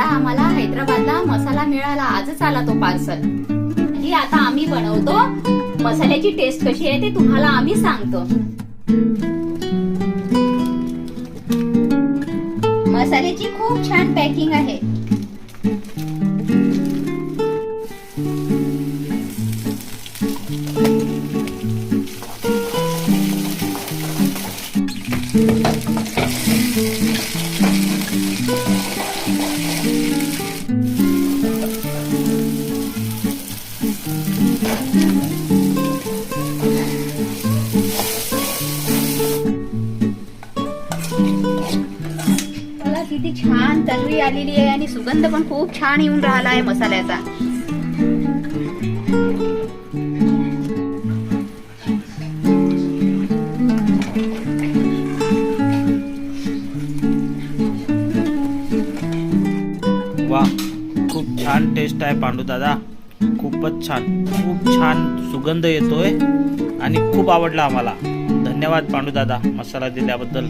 दादा आम्हाला हैदराबादला मसाला मिळाला. आजच आला तो पार्सल ही आता आम्ही बनवतो. मसाल्याची टेस्ट कशी आहे ते तुम्हाला आम्ही सांगतो. मसाल्याची खूप छान पॅकिंग आहे. मला किती छान तलवी आलेली आहे आणि सुगंध पण खूप छान येऊन राहिला आहे मसाल्याचा. वा खूप छान टेस्ट आहे पांडू दादा. खूपच छान खूप छान सुगंध येतोय आणि खूप आवडला आम्हाला. धन्यवाद पांडू दादा मसाला दिल्याबद्दल.